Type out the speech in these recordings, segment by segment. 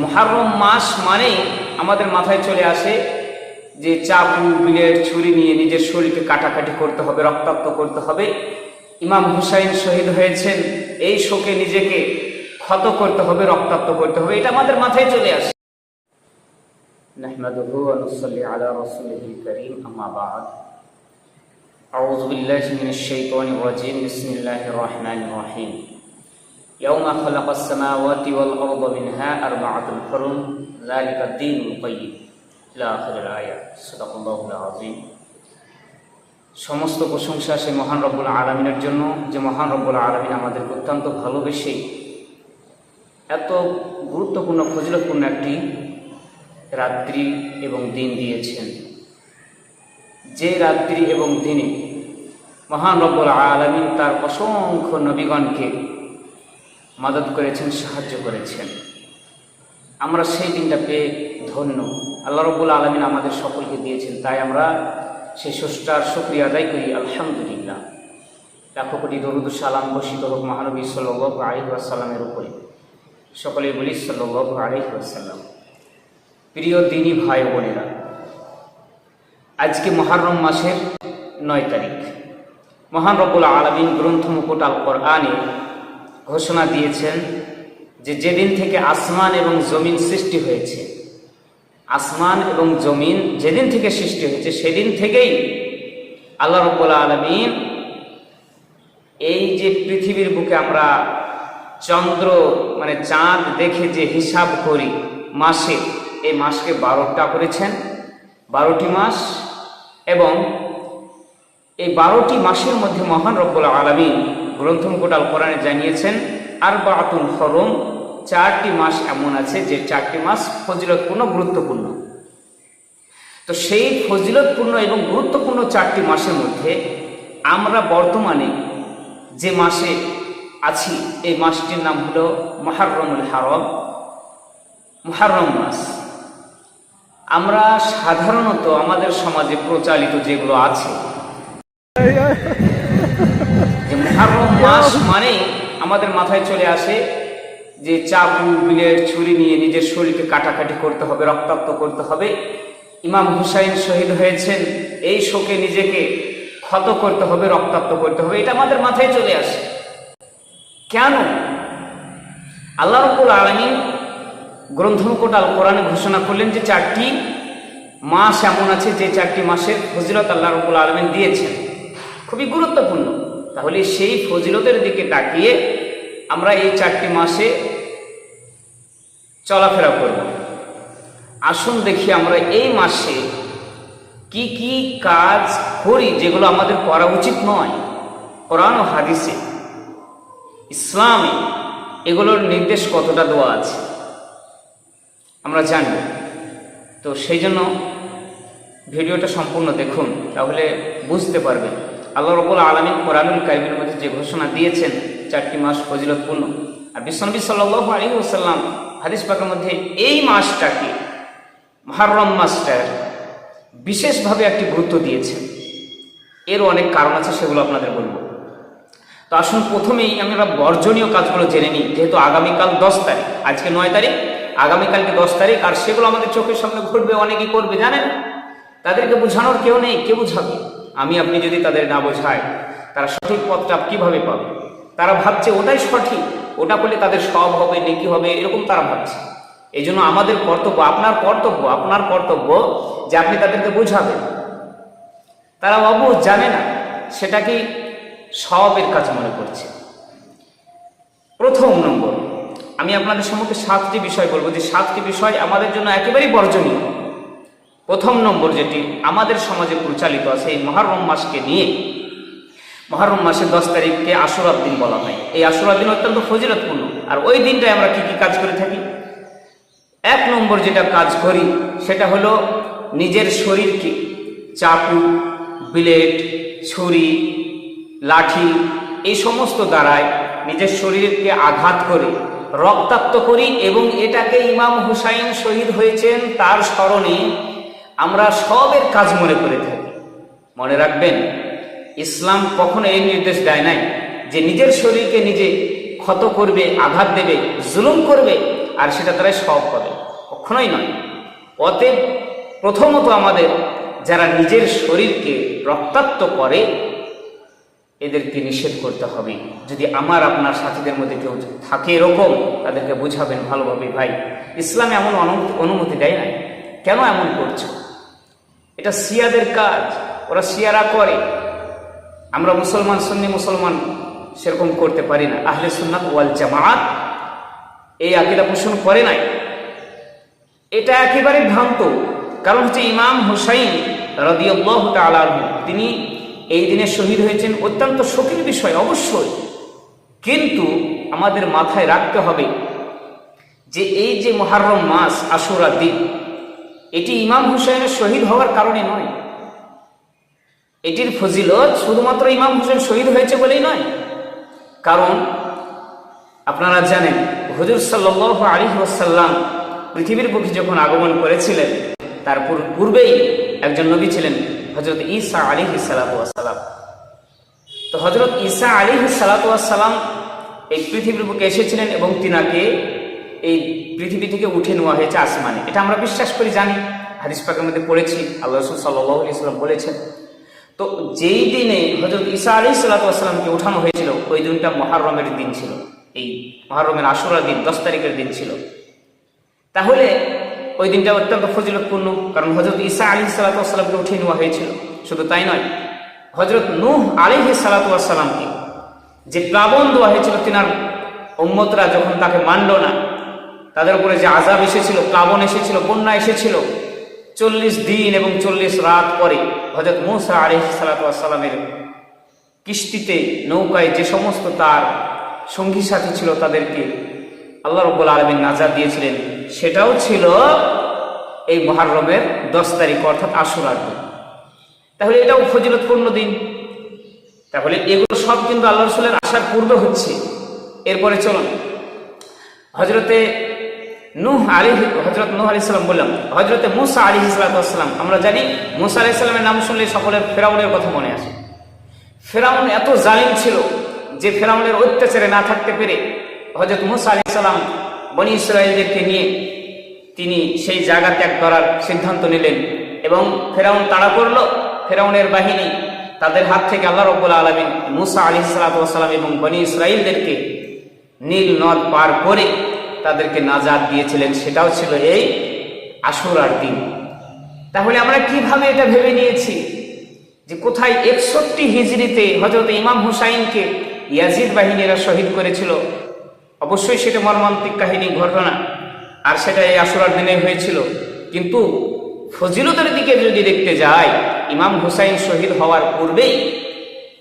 মহারম মাস মানেই আমাদের মাথায় চলে আসে যে চাকু বিলেট ছুরি নিয়ে নিজের শরীরকে কাটাকাটি করতে হবে রক্তাক্ত করতে হবে ইমাম হুসাইন শহীদ হয়েছেন এই শোকে নিজেকে ক্ষত করতে হবে রক্তাক্ত করতে হবে এটা আমাদের মাথায় চলে আসে نحمده ونصلي على رسوله الكريم أما بعد أعوذ بالله من الشيطان الرجيم بسم الله الرحمن الرحيم يوم خلق السماوات والأرض منها أربعة حرم ذلك الدين القيم إلى آخر الآية صدق الله العظيم সমস্ত প্রশংসা সেই মহান রব্বুল আলমিনের জন্য যে মহান রব্বুল আলমিন আমাদেরকে অত্যন্ত ভালোবেসে এত গুরুত্বপূর্ণ ফজিলতপূর্ণ একটি রাত্রি এবং দিন দিয়েছেন যে রাত্রি এবং দিনে মহান রব্বুল আলমিন তার অসংখ্য নবীগণকে মাদত করেছেন, সাহায্য করেছেন। আমরা সেই দিনটা পেয়ে ধন্য। আল্লাহ রব্বুল আলমিন আমাদের সকলকে দিয়েছেন। তাই আমরা সেই সুষ্টার শুক্রিয়া আদায় করি। আলহামদুলিল্লাহ। লাখো কোটি দরুদ সালাম বসিত হোক মহানবী সাল্লাহ আলী আসাল্লামের উপরে। সকলে বলি সাল্লাহ আলী আসাল্লাম প্রিয় দিনী ভাই বোনেরা, আজকে মহারম মাসের নয় তারিখ। মহান রব্বুল আলমিন গ্রন্থ মুকুট আল কোরআনে ঘোষণা দিয়েছেন যে যেদিন থেকে আসমান এবং জমিন সৃষ্টি হয়েছে, আসমান এবং জমিন যেদিন থেকে সৃষ্টি হয়েছে, সেদিন থেকেই আল্লাহ রব্বুল আলমিন এই যে পৃথিবীর বুকে আমরা চন্দ্র মানে চাঁদ দেখে যে হিসাব করি মাসে, এই মাসকে বারোটা করেছেন, বারোটি মাস এবং এই বারোটি মাসের মধ্যে মহান রব্বুল আলমিন গ্রন্থমুকুটাল কোরআনে জানিয়েছেন আর বাতুল হরম, চারটি মাস এমন আছে যে চারটি মাস ফজিলতপূর্ণ, গুরুত্বপূর্ণ। তো সেই ফজিলতপূর্ণ এবং গুরুত্বপূর্ণ চারটি মাসের মধ্যে আমরা বর্তমানে যে মাসে আছি, এই মাসটির নাম হলো মহারমুল হারম। মহারম মাস। আমরা সাধারণত আমাদের সমাজে প্রচালিত যেগুলো আছে মহারম মাস মানেই আমাদের মাথায় চলে আসে যে চাকু বিলেট ছুরি নিয়ে নিজের শরীরকে কাটাকাটি করতে হবে, রক্তাক্ত করতে হবে। ইমাম হুসাইন শহীদ হয়েছেন, এই শোকে নিজেকে ক্ষত করতে হবে, রক্তাক্ত করতে হবে, এটা আমাদের মাথায় চলে আসে। কেন? আল্লাহ রব্বুল আলমিন গ্রন্থমুকুট আল কোরআনে ঘোষণা করলেন যে চারটি মাস এমন আছে যে চারটি মাসের ফজিলত আল্লাহ রব্বুল আলমিন দিয়েছেন। খুবই গুরুত্বপূর্ণ। তাহলে সেই ফজিলতের দিকে তাকিয়ে আমরা এই চারটি মাসে চলাফেরা করব। আসুন দেখি আমরা এই মাসে কি কি কাজ করি যেগুলো আমাদের করা উচিত নয়। কোরআন ও হাদিসে, ইসলামে এগুলোর নির্দেশ কতটা দেওয়া আছে, আমরা জানি তো সেই জন্য ভিডিওটা সম্পূর্ণ দেখুন, তাহলে বুঝতে পারবেন। আল্লাহ রবুল আলমিন কোরআনুল কারিমের মধ্যে যে ঘোষণা দিয়েছেন, চারটি মাস ফজিলতপূর্ণ। আর বিশ্বনবী সাল্লাহ আলী ওসাল্লাম হাদিস পাকের মধ্যে এই মাসটাকে মহারম মাসটার বিশেষভাবে একটি গুরুত্ব দিয়েছেন। এর অনেক কারণ আছে সেগুলো আপনাদের বলব। তো আসুন প্রথমেই আমরা বর্জনীয় কাজগুলো জেনে নিই, যেহেতু আগামীকাল দশ তারিখ, আজকে নয় তারিখ, আগামীকালকে দশ তারিখ, আর সেগুলো আমাদের চোখের সামনে ঘটবে, অনেকেই করবে, জানেন? তাদেরকে বোঝানোর কেউ নেই, কে বোঝাবে? আমি, আপনি যদি তাদের না বোঝাই তারা সঠিক পথটা কীভাবে পাবে? তারা ভাবছে ওটাই সঠিক, ওটা করলে তাদের সব হবে, নেকি হবে, এরকম তারা ভাবছে। এই জন্য আমাদের কর্তব্য, আপনার কর্তব্য আপনার কর্তব্য যে আপনি তাদেরকে বোঝাবেন। তারা অবুঝ জানে না, সেটা কি সবের কাজ মনে করছে। প্রথম নম্বর, আমি আপনাদের সম্মুখে সাতটি বিষয় বলব। যে সাতটি বিষয় আমাদের জন্য একেবারেই বর্জনীয়। প্রথম নম্বর যেটি আমাদের সমাজে প্রচালিত আছে এই মহারম মাসকে নিয়ে। মহারম মাসের দশ তারিখকে আশুরার দিন বলা হয়। এই আশুরার দিন অত্যন্ত ফজিলতপূর্ণ। আর ওই দিনটায় আমরা কি কি কাজ করে থাকি? এক নম্বর যেটা কাজ করি, সেটা হলো নিজের শরীরকে চাকু বিলেট ছুরি, লাঠি এই সমস্ত দ্বারায় নিজের শরীরকে আঘাত করে, রক্তাক্ত করি এবং এটাকে ইমাম হুসাইন শহীদ হয়েছেন তার স্মরণে আমরা সবের কাজ মনে করে থাকি। মনে রাখবেন, ইসলাম কখনো এই নির্দেশ দেয় নাই যে নিজের শরীরকে নিজে ক্ষত করবে, আঘাত দেবে, জুলুম করবে, আর সেটা তারাই সব পাবে। কখনোই নয়। অতএব প্রথমত আমাদের যারা নিজের শরীরকে রক্তাক্ত করে, এদেরকে নিষেধ করতে হবে। যদি আমার, আপনার সাথীদের মধ্যে কেউ থাকে এরকম, তাদেরকে বুঝাবেন ভালোভাবে, ভাই, ইসলাম এমন অনুমতি দেয় নাই। কেন এমন করছ? এটা শিয়াদের কাজ ওরা শিয়ারা করে। আমরা মুসলমান সুন্নি মুসলমান সেরকম করতে পারি না। আহলে সুন্নাত ওয়াল জামাত এই আকিদা পোষণ করে নাই। এটা একেবারে ভ্রান্ত। কারণ হচ্ছে ইমাম হুসাইন রদিয়াল্লাহ তাআলা আনহু, তিনি এই দিনে শহীদ হয়েছেন। অত্যন্ত শোকের বিষয় অবশ্যই। কিন্তু আমাদের মাথায় রাখতে হবে যে এই যে মহারম মাস আশুরা দিন এটি ইমাম হুসেনের শহীদ হওয়ার কারণে নয়। এটির ফজিলত শুধুমাত্র ইমাম হুসেন শহীদ হয়েছে বলেই নয়। কারণ আপনারা জানেন, হুজুর সাল্লাহ আলী ওয়াসাল্লাম পৃথিবীর বুকে যখন আগমন করেছিলেন তারপর পূর্বেই একজন নবী ছিলেন হজরত ঈসা আলী সালাতাম তো হজরত ঈসা আলী সালাতাম এই পৃথিবীর বুকে এসেছিলেন এবং তিনাকে এই পৃথিবী থেকে উঠে নেওয়া হয়েছে আসমানে। এটা আমরা বিশ্বাস করি, জানি। হাদিস পাকের মধ্যে পড়েছি, আল্লাহ রসুল সাল্লাহ ইসলাম বলেছেন। তো যেই দিনে হজরত ঈসা আলী সাল্লাতামকে উঠানো হয়েছিল, ওই দিনটা মহারমের দিন ছিল। এই মহারমের আশুরার দিন, দশ তারিখের দিন ছিল। তাহলে ওই দিনটা অত্যন্ত ফজিলতপূর্ণ, কারণ হজরত ঈসা আলী সাল্লাতামকে উঠিয়ে নেওয়া হয়েছিল। শুধু তাই নয় হজরত নূহ আলী সালাতামকে যে প্লাবন দেওয়া হয়েছিল তিনার উম্মতরা যখন তাকে মানল না তাদের উপরে যে আজাব এসেছিল, প্লাবন এসেছিল, বন্যা এসেছিল, চল্লিশ দিন এবং চল্লিশ রাত পরে হজরত মৌসা আলী সালাতামের কিস্তিতে, নৌকায় যে সমস্ত তার সঙ্গী সাথী ছিল তাদেরকে আল্লাহ রব্বুল আলমিন নাজার দিয়েছিলেন। সেটাও ছিল এই মহারমের দশ তারিখ, অর্থাৎ আশুরার দিন। তাহলে এটাও ফজিলতপূর্ণ দিন। তাহলে এগুলো সব কিন্তু আল্লাহ রসুলের আসার পূর্বে হচ্ছে। এরপরে চলুন। হজরতে নূহ আলী হজরত নূহ আলী সাল্লাম বললাম হজরতে মুসা আলী সালাতাম আমরা জানি মুসা আলি সাল্লামের নাম শুনলে সকলের ফেরাউনের কথা মনে আসে। ফেরাউন এত জালিম ছিল যে ফেরাউনের অত্যাচারে না থাকতে পেরে হজরত মুসা আলী সাল্লাম বনি ইসরায়েলদেরকে নিয়ে তিনি সেই জায়গা ত্যাগ করার সিদ্ধান্ত নিলেন এবং ফেরাউন তাড়া করল, ফেরাউনের বাহিনী তাদের হাত থেকে আল্লাহ রব্বুল আলমিন মুসা আলী সালাতাম এবং বনি ইসরায়েলদেরকে নীল নদ পার করে তাদেরকে নাজাদ দিয়েছিলেন, সেটাও ছিল এই আশুরার দিন। তাহলে আমরা কীভাবে এটা ভেবে নিয়েছি? যে কোথায় একষট্টি হিজড়িতে হজরত ইমাম হুসাইনকে ইয়াজিদ বাহিনীরা শহীদ করেছিল। অবশ্যই সেটা মর্মান্তিক কাহিনী, ঘটনা। আর সেটা এই আসরার দিনে হয়েছিল। কিন্তু ফজিলতের দিকে যদি দেখতে যাই, ইমাম হুসাইন শহীদ হওয়ার পূর্বেই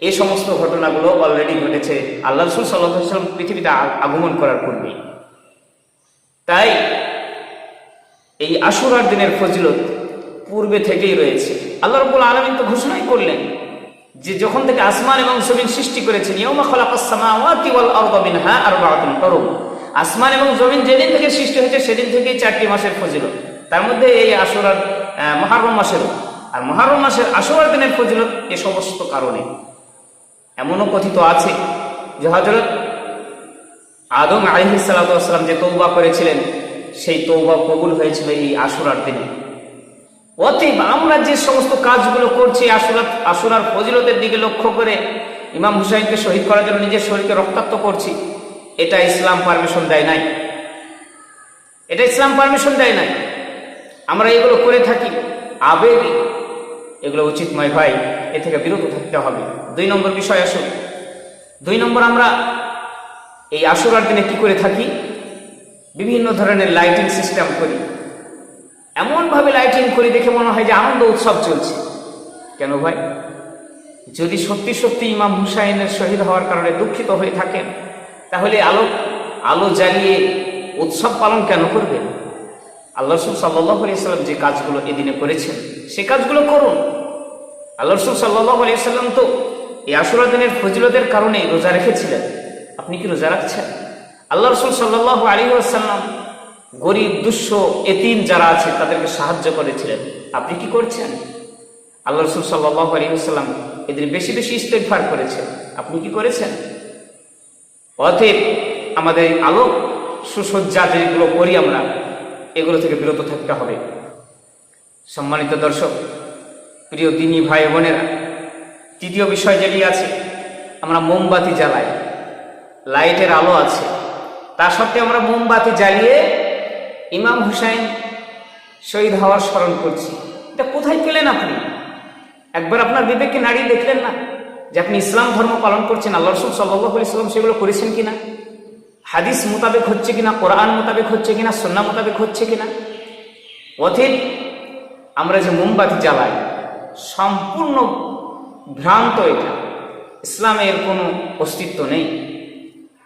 এই সমস্ত ঘটনাগুলো অলরেডি ঘটেছে। আল্লাহ রসুল সাল্লাম পৃথিবীতে আগমন করার পূর্বেই। তাই এই আশুরার দিনের ফজিলত পূর্বে থেকেই রয়েছে। আল্লাহ রব্বুল আলমিন তো ঘোষণাই করলেন যে যখন থেকে আসমান এবং জমিন সৃষ্টি করেছেন আসমান এবং জমিন যেদিন থেকে সৃষ্টি হয়েছে, সেদিন থেকেই চারটি মাসের ফজিলত। তার মধ্যে এই আশুরার মহারম মাসের আর মহারম মাসের আশুরার দিনের ফজিলত এ সমস্ত কারণে। এমনও কথিত আছে যে হজরত আদম আলহি সাল্লাম যে তৌবা করেছিলেন, সেই তৌবা কবুল হয়েছিল এই আশুরার দিনে। অতএব আমরা যে সমস্ত কাজগুলো করছি আসুরাত আসুরার ফজিলতের দিকে লক্ষ্য করে ইমাম হুসাইনকে শহীদ করার জন্য নিজের শরীরকে রক্তাক্ত করছি, এটা ইসলাম পারমিশন দেয় নাই। এটা ইসলাম পারমিশন দেয় নাই। আমরা এগুলো করে থাকি, আবেগ। এগুলো উচিত নয় ভাই, এ থেকে বিরত থাকতে হবে। দুই নম্বর বিষয় আসুন। দুই নম্বর আমরা এই আশুরার দিনে কি করে থাকি? বিভিন্ন ধরনের লাইটিং সিস্টেম করি। এমনভাবে লাইটিং করি দেখে মনে হয় যে আনন্দ উৎসব চলছে। কেন ভাই? যদি সত্যি সত্যি ইমাম হুসাইনের শহীদ হওয়ার কারণে দুঃখিত হয়ে থাকেন, তাহলে আলো আলো জ্বালিয়ে উৎসব পালন কেন করবেন? আল্লাহ রসুল সাল্লাহ আলিয়াল্লাম যে কাজগুলো এদিনে করেছেন, সে কাজগুলো করুন। আল্লাহ রসুল সাল্লাহ আলিয়াল্লাম তো এই আশুরা দিনের ফজিলতের কারণে রোজা রেখেছিলেন। আপনি কি রোজা রাখছেন? আল্লাহ রসুল সাল্লাহ আলী আসাল্লাম গরিব দুঃস্ব এতিম যারা আছে, তাদেরকে সাহায্য করেছিলেন। আপনি কি করছেন? আল্লাহ রসুল সাল্লাহ আলী আসাল্লাম এদের বেশি বেশি ইস্তেকফার করেছেন। আপনি কি করেছেন? অতএব আমাদের এই আলো সুসজ্জা যেগুলো করি আমরা, এগুলো থেকে বিরত থাকতে হবে। সম্মানিত দর্শক, প্রিয় দিনী ভাই বোনেরা, তৃতীয় বিষয় যেটি আছে, আমরা মোমবাতি জ্বালাই। লাইটের আলো আছে। তা সত্ত্বেও আমরা মোমবাতি জ্বালিয়ে ইমাম হুসাইন শহীদ হওয়ার স্মরণ করছি। এটা কোথায় পেলেন আপনি? একবার আপনার বিবেককে নাড়িয়ে দেখলেন না যে আপনি ইসলাম ধর্ম পালন করছেন, আল্লাহ রসুল সাল্লাহ ইসলাম সেগুলো করেছেন কিনা? হাদিস মোতাবেক হচ্ছে কিনা? কোরআন মোতাবেক হচ্ছে কিনা? সন্না মোতাবেক হচ্ছে কিনা? অথিত আমরা যে মোমবাতি জ্বালাই, সম্পূর্ণ ভ্রান্ত এটা। ইসলামের কোনো অস্তিত্ব নেই।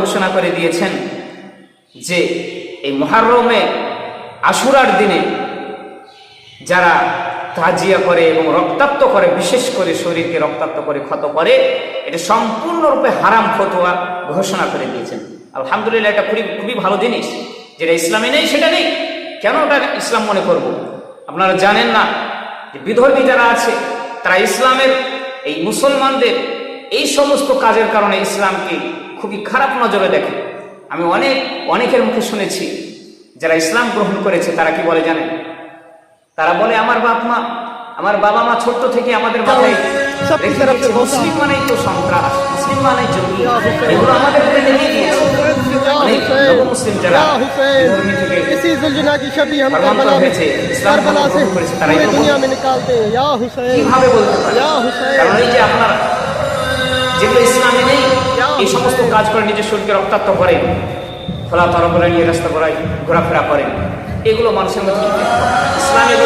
ঘোষণা করে দিয়েছেন যে এই মহারমে আশুরার দিনে যারা তাজিয়া করে এবং রক্তাক্ত করে বিশেষ করে শরীরকে রক্তাক্ত করে ক্ষত করে এটা সম্পূর্ণরূপে হারাম ফতোয়া ঘোষণা করে দিয়েছেন। আলহামদুলিল্লাহ এটা খুবই খুবই ভালো জিনিস। যেটা ইসলামে নেই সেটা নেই। কেন ওটা ইসলাম মনে করব। আপনারা জানেন না যে বিধর্মী যারা আছে, তারা ইসলামের এই মুসলমানদের এই সমস্ত কাজের কারণে ইসলামকে খুবই খারাপ নজরে দেখে। আমি অনেক, অনেকের মুখে শুনেছি, যারা ইসলাম গ্রহণ করেছে, তারা কি বলে জানেন? তারা বলে, আমার বাপ মা, আমার বাবা মা ছোট্ট থেকে আমাদের মাথায় মুসলিম মানেই তো সন্ত্রাস, মুসলিম মানেই জঙ্গি। এগুলো আমাদের যেগুলো নেই সমস্ত কাজ করে রক্তাক্ত করে খোলা তরবরায় নিয়ে রাস্তা করায় ঘোরাফেরা করেন এগুলো মানুষের মধ্যে ইসলামের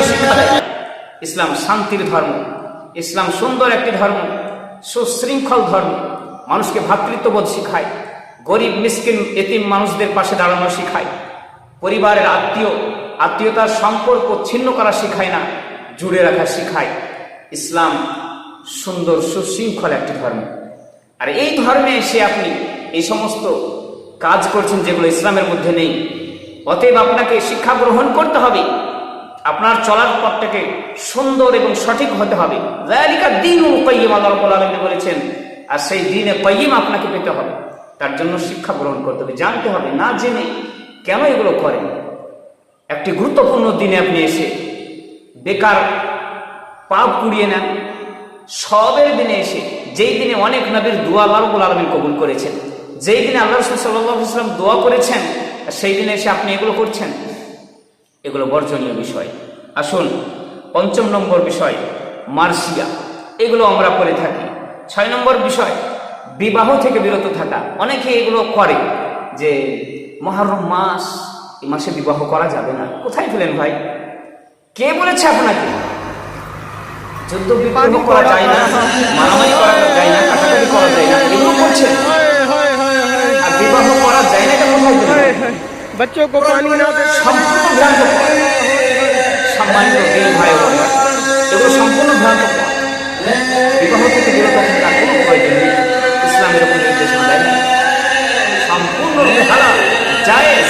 ইসলাম শান্তির ধর্ম। ইসলাম সুন্দর একটি ধর্ম সুশৃঙ্খল ধর্ম। মানুষকে ভ্রাতৃত্ববোধ শিখায়। গরিব, মিসকিন, এতিম মানুষদের পাশে দাঁড়ানো শিখায়। পরিবারের আত্মীয়, আত্মীয়তার সম্পর্ক ছিন্ন করা শিখায় না, জুড়ে রাখা শিখায়। ইসলাম সুন্দর, সুশৃঙ্খল একটি ধর্ম। আর এই ধর্মে এসে আপনি এই সমস্ত কাজ করছেন যেগুলো ইসলামের মধ্যে নেই। অতএব আপনাকে শিক্ষা গ্রহণ করতে হবে। আপনার চলার পথটাকে সুন্দর এবং সঠিক হতে হবে। দিন কয়িম আল্লাহ বলেছেন, আর সেই দিনে কয়িম আপনাকে পেতে হবে। তার জন্য শিক্ষা গ্রহণ করতে হবে। জানতে হবে, না জেনে কেন এগুলো করেন? একটি গুরুত্বপূর্ণ দিনে আপনি এসে বেকার পাপ কুড়িয়ে নেন। সবের দিনে এসে, যেই দিনে অনেক নবীর দোয়া রাব্বুল আলামিন কবুল করেছেন, যেই দিনে আল্লাহ রসুল সাল্লাহ ইসলাম দোয়া করেছেন সেই দিনে এসে আপনি এগুলো করছেন, এগুলো বর্জনীয় বিষয়। আসুন, পঞ্চম নম্বর বিষয় মার্সিয়া এগুলো আমরা করে থাকি। ছয় নম্বর বিষয় বিবাহ থেকে বিরত থাকা। অনেকে এগুলো করে যে মহারম মাস এই মাসে বিবাহ করা যাবে না। কোথায় ফেলেন ভাই? কে বলেছে আপনাকে? যুদ্ধ বিবাহ করা যায় না মারামারি করা যায় না কাটাকাটি করা যায় না এগুলো করছে আর বিবাহ করা যায় না সম্পূর্ণ ভ্রান্ত সম্মানিত ভাই সম্পূর্ণ ভ্রান্ত বিবাহ থেকে বিরত থাকা। সম্পূর্ণ হালাল জায়েজ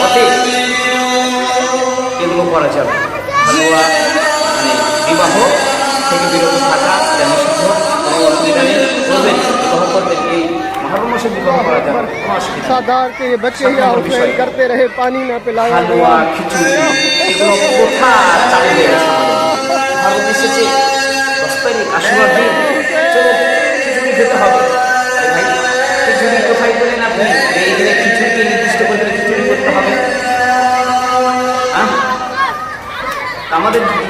অতএব এগুলো করা যাবে হালুয়া মানে বিবাহ থেকে বিরত থাকা এটা নিষিদ্ধ কোনো অসুবিধা নেই করবেন বিবাহ করবেন এই মহরম মাসে বিবাহ করা যাবে কোনো অসুবিধা নেই। सादार के ये बच्चे या हुसैन करते रहे पानी ना पिलाया হালুয়া খিচুড়ি এগুলো কোথা চালু হয়ে গেছে আমাদের ভারত এসেছে দশ তারিখ আশুরার দিন চলো খিচুড়ি খেতে হবে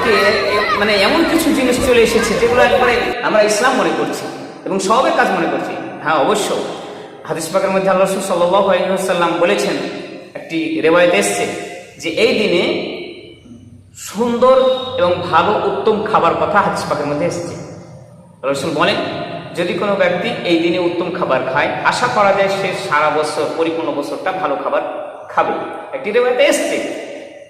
আমাদের মানে এমন কিছু জিনিস চলে এসেছে যেগুলো একবারে আমরা ইসলাম মনে করছি এবং সবের কাজ মনে করছি। হ্যাঁ অবশ্য। হাদিস পাকের মধ্যে আল্লাহ রসুল সাল্লাহ বলেছেন, একটি রেওয়ায়ত এসছে যে এই দিনে সুন্দর এবং ভালো উত্তম খাবার কথা হাদিস পাকের মধ্যে এসছে। রসুল বলেন, যদি কোনো ব্যক্তি এই দিনে উত্তম খাবার খায়, আশা করা যায় সে সারা বছর, পরিপূর্ণ বছরটা ভালো খাবার খাবে। একটি রেওয়াতে এসছে।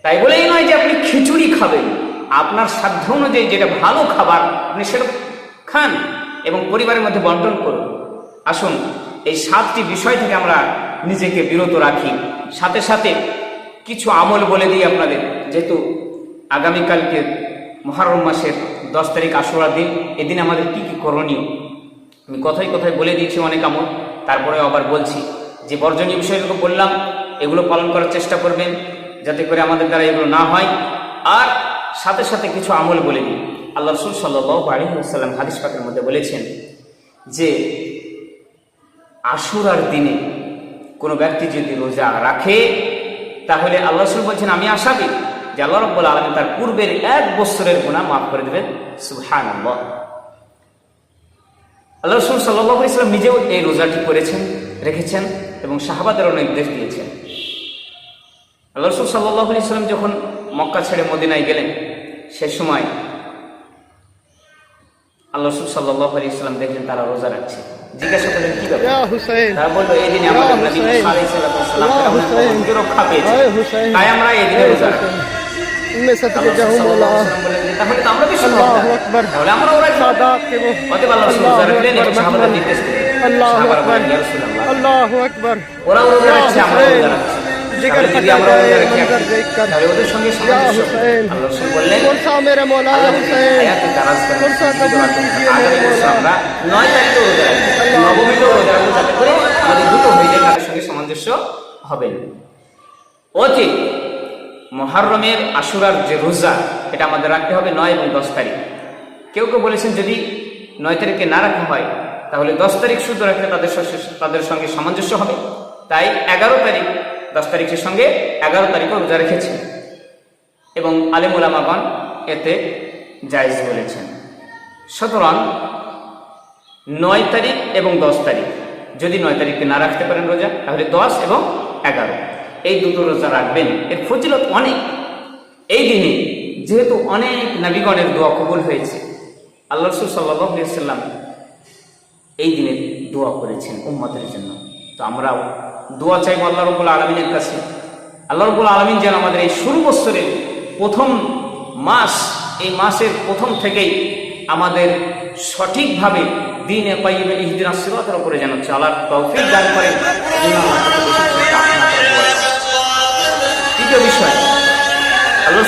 তাই বলেই নয় যে আপনি খিচুড়ি খাবেন। আপনার সাধ্য অনুযায়ী যেটা ভালো খাবার আপনি সেটা খান এবং পরিবারের মধ্যে বন্টন করুন। আসুন, এই সাতটি বিষয় থেকে আমরা নিজেকে বিরত রাখি। সাথে সাথে কিছু আমল বলে দিই আপনাদের। যেহেতু আগামীকালকে মহারম মাসের দশ তারিখ আশুরা দিন, এদিন আমাদের কি কি করণীয়? আমি কথায় কথায় বলে দিয়েছি অনেক আমল তারপরে আবার বলছি। যে বর্জনীয় বিষয়গুলো বললাম, এগুলো পালন করার চেষ্টা করবেন, যাতে করে আমাদের দ্বারা এগুলো না হয়। আর সাথে সাথে কিছু আমল বলে দিই। আল্লাহ রসুল সাল্লাহ আলী হাদিস পাকের মধ্যে বলেছেন যে, আশুরার দিনে কোনো ব্যক্তি যদি রোজা রাখে, তাহলে আল্লাহ রসুল বলছেন, আমি আশাবি যে আল্লাহ রব্বুল আলমী তার পূর্বের এক বছরের গুণা মাফ করে দেবেন। সুহান আল্লাহ আল্লাহ রসুল সাল্লাহ ইসলাম নিজেও এই রোজাটি করেছেন, রেখেছেন এবং শাহাবাদেরও নির্দেশ দিয়েছেন। আল্লাহ রসুল সাল্লাহ ইসলাম যখন মক্কা ছেড়ে মদিনায় গেলেন সে সময় আল্লাহ রসুল সাল্লাহ ইসলাম দেখলেন তারা রোজা রাখছে। জিজ্ঞাসা করলেন কি তারা আমাদের রক্ষা পেয়েছে। তাই আমরা রোজা আল্লাহ আকবর। ওরা রোজা রাখছে আমরা রোজা রাখছি। রোজা করে দুটো তাদের সঙ্গে সামঞ্জস্য হবে। মহারমের আশুরার যে রোজা এটা আমাদের রাখতে হবে নয় এবং দশ তারিখ। কেউ কেউ বলেছেন যদি নয় তারিখে না রাখা হয় তাহলে দশ তারিখ শুধু রাখলে তাদের তাদের সঙ্গে সামঞ্জস্য হবে। তাই এগারো তারিখ দশ তারিখের সঙ্গে এগারো তারিখও রোজা রেখেছে। এবং আলিমুল আমাগণ এতে জায়জ বলেছেন। সুতরাং নয় তারিখ এবং দশ তারিখ, যদি নয় তারিখে না রাখতে পারেন রোজা, তাহলে দশ এবং এগারো। এই দুটো রোজা রাখবেন, এর ফজিলত অনেক। এই দিনে যেহেতু অনেক নবীগণের দোয়া কবুল হয়েছে, আল্লাহ রসুল সাল্লাম এই দিনে দোয়া করেছেন উম্মতের জন্য। তো আমরাও দোয়া চাইব আল্লাহ রবুল আলমিনের কাছে। আল্লাহ রবুল আলমিন যেন আমাদের এই শুরু বৎসরের প্রথম মাস, এই মাসের প্রথম থেকেই আমাদের সঠিকভাবে দিনে পাইবে ইহদিন সিরাতের উপরে যেন চলার তৌফিক দান করে তৃতীয় বিষয়, আল্লাহ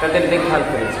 তাদের দেখভাল করেছে।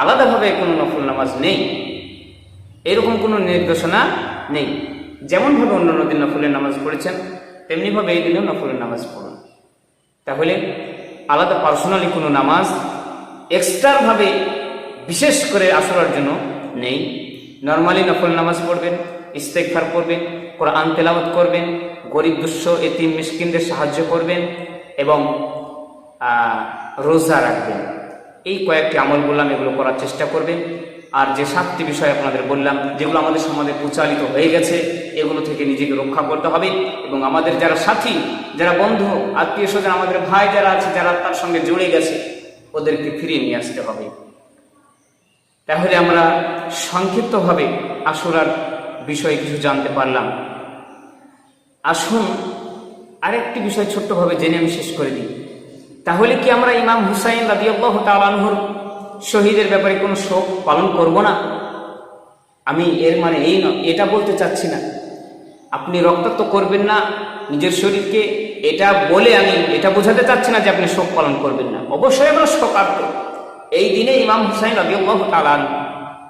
আলাদাভাবে কোনো নফল নামাজ নেই। এরকম কোনো নির্দেশনা নেই। যেমনভাবে অন্যান্য দিন নফলের নামাজ পড়েছেন, তেমনিভাবে এই দিনেও নফলের নামাজ পড়ুন। তাহলে আলাদা পার্সোনালি কোনো নামাজ এক্সট্রাভাবে বিশেষ করে আসরার জন্য নেই। নর্মালি নফল নামাজ পড়বেন ইস্তেকফার করবেন কোরআন তেলাওয়াত করবেন, গরিব দুঃস্ব এতিম, মিসকিনদের সাহায্য করবেন এবং রোজা রাখবেন। এই কয়েকটি আমল বললাম এগুলো করার চেষ্টা করবেন আর যে সাতটি বিষয় আপনাদের বললাম, যেগুলো আমাদের সমাজে প্রচালিত হয়ে গেছে, এগুলো থেকে নিজেকে রক্ষা করতে হবে এবং আমাদের যারা সাথী, যারা বন্ধু, আত্মীয় স্বজন, আমাদের ভাই যারা আছে, যারা তার সঙ্গে জুড়ে গেছে, ওদেরকে ফিরিয়ে নিয়ে আসতে হবে। তাহলে আমরা সংক্ষিপ্তভাবে আসুরার বিষয়ে কিছু জানতে পারলাম। আসুন আরেকটি বিষয় ছোট্টভাবে জেনে আমি শেষ করে দিই। তাহলে কি আমরা ইমাম হুসাইন রাদিয়াল্লাহু তাআলা আনহুর শহীদের ব্যাপারে কোনো শোক পালন করব না? আমি এর মানে এই নয়, এটা বলতে চাচ্ছি না। আপনি রক্তাক্ত করবেন না নিজের শরীরকে, এটা বলে আমি এটা বোঝাতে চাচ্ছি না যে আপনি শোক পালন করবেন না। অবশ্যই আমরা শোকার্ত। এই দিনে ইমাম হুসাইন রাদিয়াল্লাহু তাআলা আনহু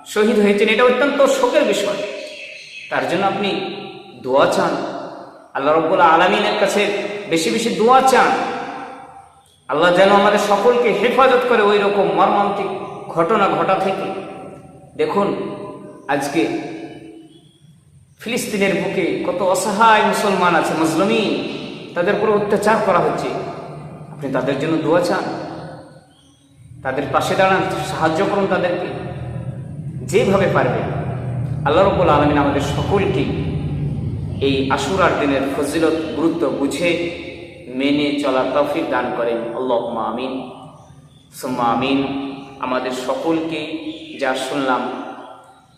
শহীদ হয়েছেন, এটা অত্যন্ত শোকের বিষয়। তার জন্য আপনি দোয়া চান। আল্লাহ রব্বুল আলমিনের কাছে বেশি বেশি দোয়া চান। আল্লাহ যেন আমাদের সকলকে হেফাজত করে ওই রকম মর্মান্তিক ঘটনা ঘটা থেকে। দেখুন, আজকে ফিলিস্তিনের বুকে কত অসহায় মুসলমান আছে মুসলমি তাদের উপর অত্যাচার করা হচ্ছে। আপনি তাদের জন্য দোয়া চান। তাদের পাশে দাঁড়ান, সাহায্য করুন তাদেরকে। যেভাবে পারবেন, আল্লাহ রব্বুল আলমিন আমাদের সকলকেই এই আশুরার দিনের ফজিলত, গুরুত্ব বুঝে মেনে চলার তৌফিক দান করেন। আল্লাহ আমিন। সুম্মা আমিন। আমাদের সকলকে যা শুনলাম,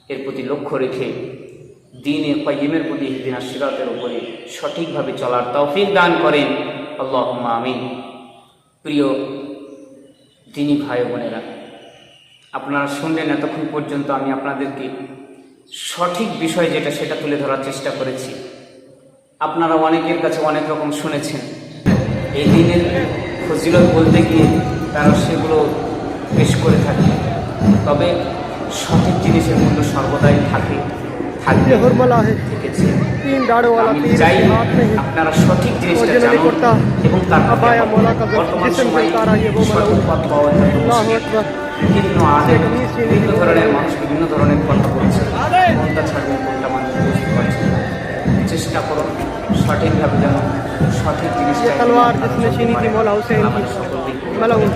এর প্রতি লক্ষ্য রেখে দিনে কয়েমের প্রতি দিন সিরাতের উপরে সঠিকভাবে চলার তৌফিক দান করেন। আল্লাহ আমিন। প্রিয় দিনী ভাই বোনেরা, আপনারা শুনলেন এতক্ষণ পর্যন্ত আমি আপনাদেরকে সঠিক বিষয় যেটা সেটা তুলে ধরার চেষ্টা করেছি। আপনারা অনেকের কাছে অনেক রকম শুনেছেন। এই দিনের ফজিলত বলতে গিয়ে তারা সেগুলো পেশ করে থাকে। তবে সঠিক জিনিসের মূল্য সর্বদাই থাকে থাকবে। থেকেছে চাই আপনারা সঠিক জিনিসটা জানুন এবং তার বর্তমান সময়ে পথ পাওয়া বিভিন্ন আদে বিভিন্ন ধরনের মানুষ বিভিন্ন ধরনের কথা বলছে। কোনটা ছাড়বে কোনটা মানুষ বুঝতে পারছে চেষ্টা করুন। সঠিকভাবে যেন সঠিক জিনিসটা ये तलवार जिसने छीनी थी मौला हुसैन की আমাদের সকলকে मलाउन